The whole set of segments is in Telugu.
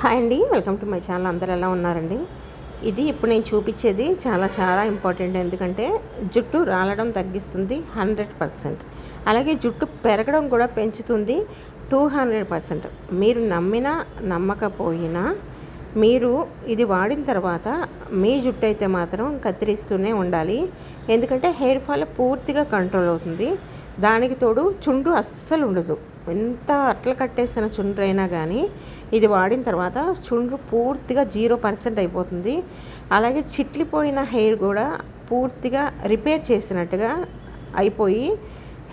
హాయ్ అండి వెల్కమ్ టు మై ఛానల్. అందరు ఎలా ఉన్నారండి? ఇది ఇప్పుడు నేను చూపించేది చాలా చాలా ఇంపార్టెంట్. ఎందుకంటే జుట్టు రాలడం తగ్గిస్తుంది హండ్రెడ్ పర్సెంట్. అలాగే జుట్టు పెరగడం కూడా పెంచుతుంది టూ హండ్రెడ్ పర్సెంట్. మీరు నమ్మినా నమ్మకపోయినా మీరు ఇది వాడిన తర్వాత మీ జుట్టు అయితే మాత్రం కత్తిరిస్తూనే ఉండాలి. ఎందుకంటే హెయిర్ ఫాల్ పూర్తిగా కంట్రోల్ అవుతుంది. దానికి తోడు చుండు అస్సలు ఉండదు. ఎంత అట్ల కట్టేసిన చుండ్రు అయినా కానీ ఇది వాడిన తర్వాత చుండ్రు పూర్తిగా జీరో పర్సెంట్ అయిపోతుంది. అలాగే చిట్లిపోయిన హెయిర్ కూడా పూర్తిగా రిపేర్ చేసినట్టుగా అయిపోయి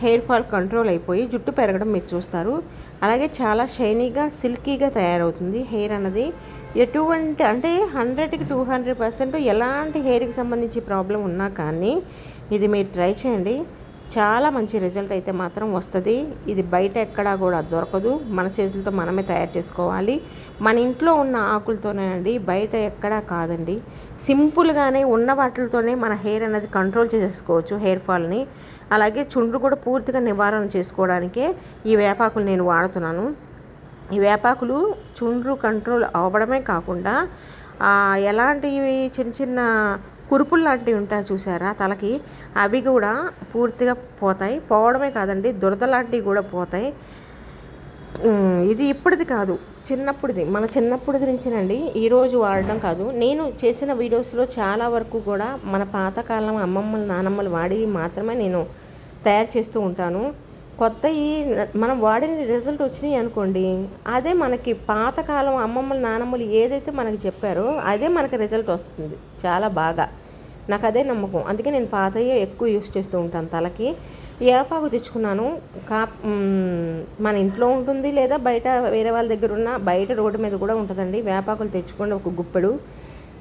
హెయిర్ ఫాల్ కంట్రోల్ అయిపోయి జుట్టు పెరగడం మీరు చూస్తారు. అలాగే చాలా షైనీగా సిల్కీగా తయారవుతుంది హెయిర్ అన్నది. ఎటువంటి అంటే హండ్రెడ్కి టూ హండ్రెడ్ పర్సెంట్ ఎలాంటి హెయిర్కి సంబంధించి ప్రాబ్లం ఉన్నా కానీ ఇది మీరు ట్రై చేయండి. చాలా మంచి రిజల్ట్ అయితే మాత్రం వస్తుంది. ఇది బయట ఎక్కడా కూడా దొరకదు. మన చేతులతో మనమే తయారు చేసుకోవాలి. మన ఇంట్లో ఉన్న ఆకులతోనే అండి బయట ఎక్కడా కాదండి. సింపుల్గానే ఉన్న వాటితోనే మన హెయిర్ అనేది కంట్రోల్ చేసుకోవచ్చు హెయిర్ ఫాల్ని. అలాగే చుండ్రు కూడా పూర్తిగా నివారణ చేసుకోవడానికే ఈ వేపాకులు నేను వాడుతున్నాను. ఈ వేపాకులు చుండ్రు కంట్రోల్ అవ్వడమే కాకుండా ఎలాంటివి చిన్న చిన్న కురుపులు లాంటివి ఉంటాయి చూసారా? తలకి అవి కూడా పూర్తిగా పోతాయి. పోవడమే కాదండి దురద లాంటివి కూడా పోతాయి. ఇది ఇప్పటిది కాదు చిన్నప్పుడుది. మన చిన్నప్పుడుది నుంచినండి ఈరోజు వాడడం కాదు. నేను చేసిన వీడియోస్లో చాలా వరకు కూడా మన పాతకాలం అమ్మమ్మలు నానమ్మలు వాడి మాత్రమే నేను తయారు చేస్తూ ఉంటాను. కొత్త ఈ మనం వాడిన రిజల్ట్ వచ్చినాయి అనుకోండి అదే మనకి పాతకాలం అమ్మమ్మలు నానమ్మలు ఏదైతే మనకి చెప్పారో అదే మనకి రిజల్ట్ వస్తుంది చాలా బాగా. నాకు అదే నమ్మకం. అందుకే నేను పాతయ్యే ఎక్కువ యూస్ చేస్తూ ఉంటాను తలకి. ఏపాకు తెచ్చుకున్నాను. కా మన ఇంట్లో ఉంటుంది లేదా బయట వేరే వాళ్ళ దగ్గర ఉన్న బయట రోడ్డు మీద కూడా ఉంటుందండి. వేపాకులు తెచ్చుకోండి ఒక గుప్పెడు.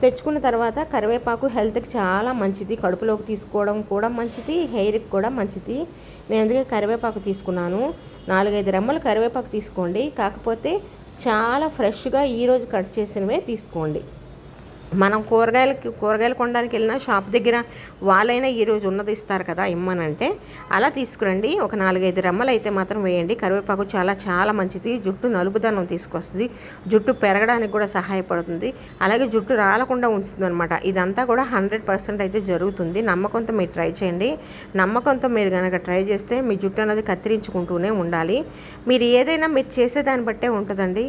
తెచ్చుకున్న తర్వాత కరివేపాకు హెల్త్కి చాలా మంచిది. కడుపులోకి తీసుకోవడం కూడా మంచిది. హెయిర్కి కూడా మంచిది. నేను అందుకే కరివేపాకు తీసుకున్నాను. నాలుగైదు రెమ్మలు కరివేపాకు తీసుకోండి. కాకపోతే చాలా ఫ్రెష్గా ఈరోజు కట్ చేసినవే తీసుకోండి. మనం కూరగాయలకి కూరగాయలు కొనడానికి వెళ్ళినా షాప్ దగ్గర వాళ్ళైనా ఈరోజు ఉన్నది ఇస్తారు కదా ఇమ్మనంటే అలా తీసుకురండి. ఒక నాలుగైదు రెమ్మలు అయితే మాత్రం వేయండి. కరివేపాకు చాలా చాలా మంచిది. జుట్టు నలుపుదనం తీసుకొస్తుంది. జుట్టు పెరగడానికి కూడా సహాయపడుతుంది. అలాగే జుట్టు రాలకుండా ఉంచుతుంది అనమాట ఇదంతా కూడా హండ్రెడ్ పర్సెంట్ అయితే జరుగుతుంది. నమ్మకంతో మీరు ట్రై చేయండి. నమ్మకంతో మీరు కనుక ట్రై చేస్తే మీ జుట్టు అనేది కత్తిరించుకుంటూనే ఉండాలి. మీరు ఏదైనా మీరు చేసేదాన్ని బట్టే ఉంటుందండి.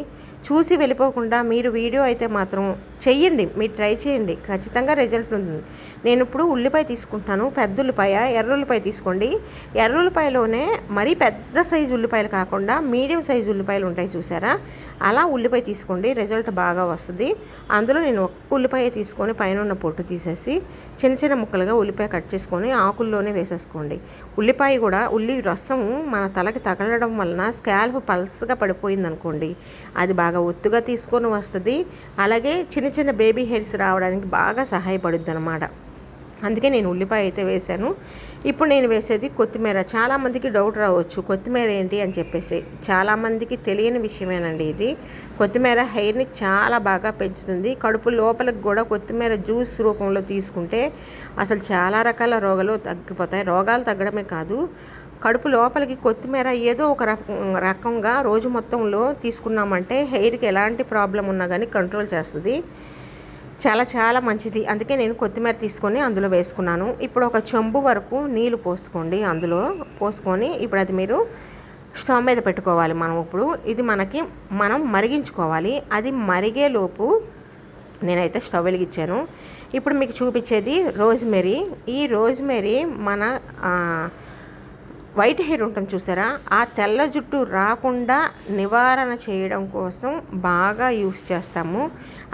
చూసి వెళ్ళిపోకుండా మీరు వీడియో అయితే మాత్రం చెయ్యండి మీరు ట్రై చేయండి ఖచ్చితంగా రిజల్ట్ ఉంటుంది. నేను ఇప్పుడు ఉల్లిపాయ తీసుకుంటాను పెద్ద ఉల్లిపాయ ఎర్ర ఉల్లిపాయ తీసుకోండి. ఎర్ర ఉల్లిపాయలోనే మరీ పెద్ద సైజు ఉల్లిపాయలు కాకుండా మీడియం సైజు ఉల్లిపాయలు ఉంటాయి చూసారా? అలా ఉల్లిపాయ తీసుకోండి రిజల్ట్ బాగా వస్తుంది. అందులో నేను ఒక్క ఉల్లిపాయ తీసుకొని పైన ఉన్న పొట్టు తీసేసి చిన్న చిన్న ముక్కలుగా ఉల్లిపాయ కట్ చేసుకొని ఆకుల్లోనే వేసేసుకోండి. ఉల్లిపాయ కూడా ఉల్లి రసం మన తలకి తగలడం వలన స్కాల్ప్ పల్స్గా పడిపోయింది అనుకోండి అది బాగా ఒత్తుగా తీసుకొని వస్తుంది. అలాగే చిన్న చిన్న బేబీ హెయిర్స్ రావడానికి బాగా సహాయపడుద్ది అనమాట అందుకే నేను ఉల్లిపాయ అయితే వేశాను. ఇప్పుడు నేను వేసేది కొత్తిమీర. చాలామందికి డౌట్ రావచ్చు కొత్తిమీర ఏంటి అని చెప్పేసి. చాలామందికి తెలియని విషయమేనండి ఇది. కొత్తిమీర హెయిర్ని చాలా బాగా పెంచుతుంది. కడుపు లోపలికి కూడా కొత్తిమీర జ్యూస్ రూపంలో తీసుకుంటే అసలు చాలా రకాల రోగాలు తగ్గిపోతాయి. రోగాలు తగ్గడమే కాదు కడుపు లోపలికి కొత్తిమీర ఏదో ఒక రకంగా రోజు మొత్తంలో తీసుకున్నామంటే హెయిర్కి ఎలాంటి ప్రాబ్లం ఉన్నా కానీ కంట్రోల్ చేస్తుంది. చాలా చాలా మంచిది. అందుకే నేను కొత్తిమీర తీసుకొని అందులో వేసుకున్నాను. ఇప్పుడు ఒక చెంబు వరకు నీళ్ళు పోసుకోండి అందులో. పోసుకొని ఇప్పుడు అది మీరు స్టవ్ మీద పెట్టుకోవాలి మనం ఇప్పుడు. ఇది మనకి మనం మరిగించుకోవాలి. అది మరిగేలోపు నేనైతే స్టవ్ వెలిగించాను. ఇప్పుడు మీకు చూపించేది రోజ్మెరీ. ఈ రోజ్మెరీ మన వైట్ హెయిర్ ఉంటుంది చూసారా? ఆ తెల్ల జుట్టు రాకుండా నివారణ చేయడం కోసం బాగా యూస్ చేస్తాము.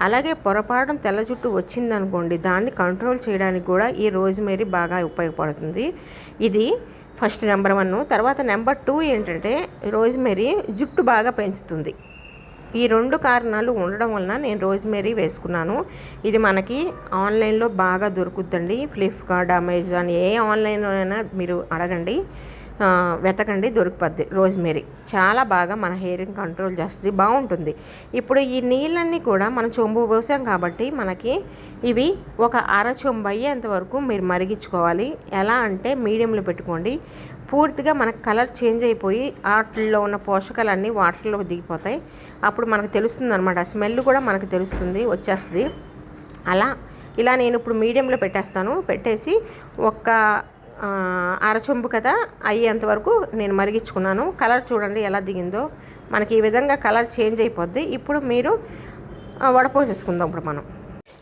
అలాగే పొరపాటు తెల్ల జుట్టు వచ్చిందనుకోండి దాన్ని కంట్రోల్ చేయడానికి కూడా ఈ రోజ్మేరీ బాగా ఉపయోగపడుతుంది. ఇది ఫస్ట్ నెంబర్ వన్ తర్వాత నెంబర్ టూ ఏంటంటే రోజ్మేరీ జుట్టు బాగా పెంచుతుంది. ఈ రెండు కారణాలు ఉండడం వలన నేను రోజ్మేరీ వేసుకున్నాను. ఇది మనకి ఆన్లైన్లో బాగా దొరుకుద్దండి ఫ్లిప్కార్ట్ అమెజాన్ ఏ ఆన్లైన్లో అయినా మీరు అడగండి. వెతకండి దొరికిపోద్ది. రోజ్మేరీ. చాలా బాగా మన హెయిర్ని కంట్రోల్ చేస్తుంది బాగుంటుంది. ఇప్పుడు ఈ నీళ్ళన్నీ కూడా మనం చొంబు పోసాం కాబట్టి మనకి ఇవి ఒక అర చొంబు అయ్యేంత వరకు మీరు మరిగించుకోవాలి. ఎలా అంటే మీడియంలో పెట్టుకోండి. పూర్తిగా మనకు కలర్ చేంజ్ అయిపోయి వాటిల్లో ఉన్న పోషకాలన్నీ వాటర్లోకి దిగిపోతాయి. అప్పుడు మనకు తెలుస్తుంది అనమాట స్మెల్ కూడా మనకు తెలుస్తుంది వచ్చేస్తుంది. అలా ఇలా నేను ఇప్పుడు మీడియంలో పెట్టేస్తాను. పెట్టేసి ఒక అరచొంబు కదా అయ్యేంత వరకు నేను మరిగించుకున్నాను. కలర్ చూడండి ఎలా దిగిందో. మనకి ఈ విధంగా కలర్ చేంజ్ అయిపోద్ది. ఇప్పుడు మీరు వడపోసేసుకుందాం ఇప్పుడు మనం.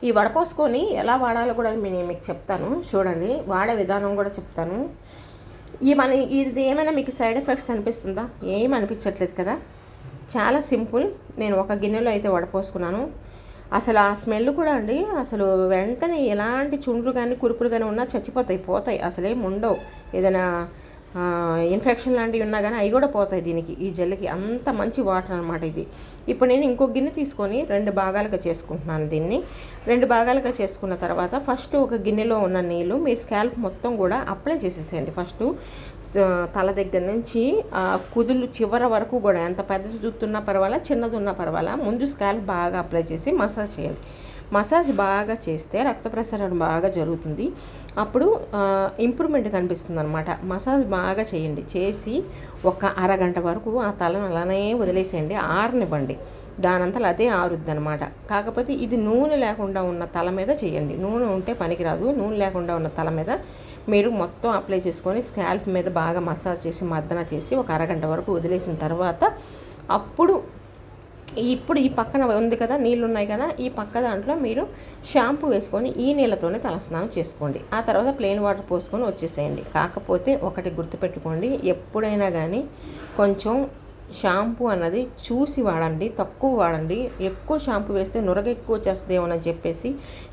ఈ వడపోసుకొని ఎలా వాడాలో కూడా నేను మీకు చెప్తాను. చూడండి వాడే విధానం కూడా చెప్తాను. ఈ మన ఇది ఏమైనా మీకు సైడ్ ఎఫెక్ట్స్ అనిపిస్తుందా? ఏం అనిపించట్లేదు కదా. చాలా సింపుల్. నేను ఒక గిన్నెలో అయితే వడపోసుకున్నాను అసలు ఆ స్మెల్ కూడా అండి అసలు వెంటనే ఎలాంటి చుండ్రు కానీ కురుపులు కానీ ఉన్నా చచ్చిపోతాయి పోతాయి. అసలేం ఉండవు. ఏదైనా ఇన్ఫెక్షన్ లాంటివి ఉన్నా కానీ అవి కూడా పోతాయి దీనికి. ఈ జెల్కి అంత మంచి వాటర్ అనమాట ఇది. ఇప్పుడు నేను ఇంకో గిన్నె తీసుకొని రెండు భాగాలుగా చేసుకుంటున్నాను దీన్ని. రెండు భాగాలుగా చేసుకున్న తర్వాత ఫస్ట్ ఒక గిన్నెలో ఉన్న నీళ్ళు మీరు స్కాల్ప్ మొత్తం కూడా అప్లై చేసేసేయండి. ఫస్ట్ తల దగ్గర నుంచి కుదులు చివర వరకు కూడా ఎంత పెద్దది జుత్తున్నా పర్వాలా చిన్నది ఉన్నా పర్వాలా ముందు స్కాల్ప్ బాగా అప్లై చేసి మసాజ్ చేయండి. మసాజ్ బాగా చేస్తే రక్త ప్రసరణ బాగా జరుగుతుంది. అప్పుడు ఇంప్రూవ్మెంట్ కనిపిస్తుంది అనమాట మసాజ్ బాగా చేయండి. చేసి ఒక అరగంట వరకు ఆ తలను అలానే వదిలేసేయండి. ఆరనివ్వండి. దానంతలో అదే ఆరుద్ది అనమాట కాకపోతే ఇది నూనె లేకుండా ఉన్న తల మీద చేయండి. నూనె ఉంటే పనికిరాదు. నూనె లేకుండా ఉన్న తల మీద మీరు మొత్తం అప్లై చేసుకొని స్కాల్ప్ మీద బాగా మసాజ్ చేసి మర్దన చేసి ఒక అరగంట వరకు వదిలేసిన తర్వాత అప్పుడు ఇప్పుడు ఈ పక్కన ఉంది కదా నీళ్ళు ఉన్నాయి కదా ఈ పక్క దాంట్లో మీరు షాంపూ వేసుకొని ఈ నీళ్ళతోనే తలస్నానం చేసుకోండి. ఆ తర్వాత ప్లెయిన్ వాటర్ పోసుకొని వచ్చేసేయండి. కాకపోతే ఒకటి గుర్తుపెట్టుకోండి ఎప్పుడైనా కానీ కొంచెం షాంపూ అన్నది చూసి వాడండి తక్కువ వాడండి. ఎక్కువ షాంపూ వేస్తే నురగ ఎక్కువ వచ్చేస్తుందేమోనని చెప్పేసి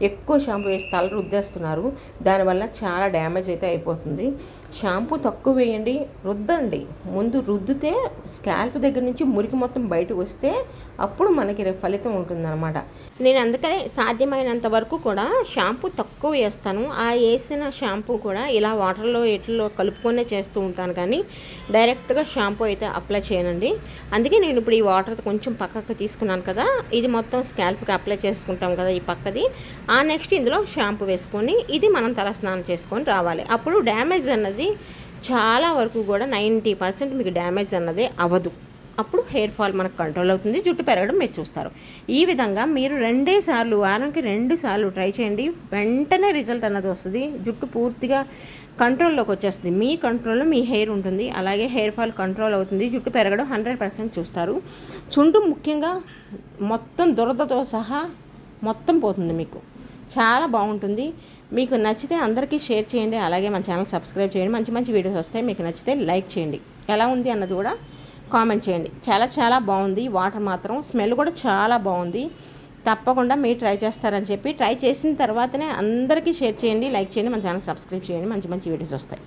ఎక్కువ షాంపూ వేసి తల రుద్దేస్తున్నారు. దానివల్ల చాలా డ్యామేజ్ అయితే అయిపోతుంది. షాంపూ తక్కువ వేయండి రుద్దండి. ముందు రుద్దితే స్కాల్ప్ దగ్గర నుంచి మురికి మొత్తం బయటకు వస్తే అప్పుడు మనకి ఫలితం ఉంటుందన్నమాట. నేను అందుకనే సాధ్యమైనంత వరకు కూడా షాంపూ తక్కువ వేస్తాను. ఆ వేసిన షాంపూ కూడా ఇలా వాటర్లో ఎట్లో కలుపుకొనే చేస్తూ ఉంటాను. కానీ డైరెక్ట్గా షాంపూ అయితే అప్లై చేయనండి. అందుకే నేను ఇప్పుడు ఈ వాటర్ కొంచెం పక్కకు తీసుకున్నాను కదా ఇది మొత్తం స్కాల్ప్కి అప్లై చేసుకుంటాం కదా ఈ పక్కది. ఆ నెక్స్ట్ ఇందులో షాంపూ వేసుకొని ఇది మనం తల స్నానం చేసుకొని రావాలి. అప్పుడు డ్యామేజ్ అన్నది చాలా వరకు కూడా నైంటీ పర్సెంట్ మీకు డ్యామేజ్ అన్నది అవ్వదు. అప్పుడు హెయిర్ ఫాల్ మనకు కంట్రోల్ అవుతుంది. జుట్టు పెరగడం మీరు చూస్తారు. ఈ విధంగా మీరు రెండే సార్లు వారానికి రెండు సార్లు ట్రై చేయండి. వెంటనే రిజల్ట్ అన్నది వస్తుంది. జుట్టు పూర్తిగా కంట్రోల్లోకి వచ్చేస్తుంది. మీ కంట్రోల్లో మీ హెయిర్ ఉంటుంది. అలాగే హెయిర్ ఫాల్ కంట్రోల్ అవుతుంది. జుట్టు పెరగడం హండ్రెడ్ పర్సెంట్ చూస్తారు. చుండు ముఖ్యంగా మొత్తం దురదతో సహా మొత్తం పోతుంది మీకు. చాలా బాగుంటుంది. మీకు నచ్చితే అందరికీ షేర్ చేయండి. అలాగే మన ఛానల్ సబ్స్క్రైబ్ చేయండి. మంచి మంచి వీడియోస్ వస్తాయి. మీకు నచ్చితే లైక్ చేయండి. ఎలా ఉంది అన్నది కూడా కామెంట్ చేయండి. చాలా చాలా బాగుంది. వాటర్ మాత్రం స్మెల్ కూడా చాలా బాగుంది. తప్పకుండా మీరు ట్రై చేస్తారని చెప్పి ట్రై చేసిన తర్వాతనే అందరికీ షేర్ చేయండి లైక్ చేయండి మన ఛానల్ సబ్స్క్రైబ్ చేయండి మంచి మంచి వీడియోస్ వస్తాయి.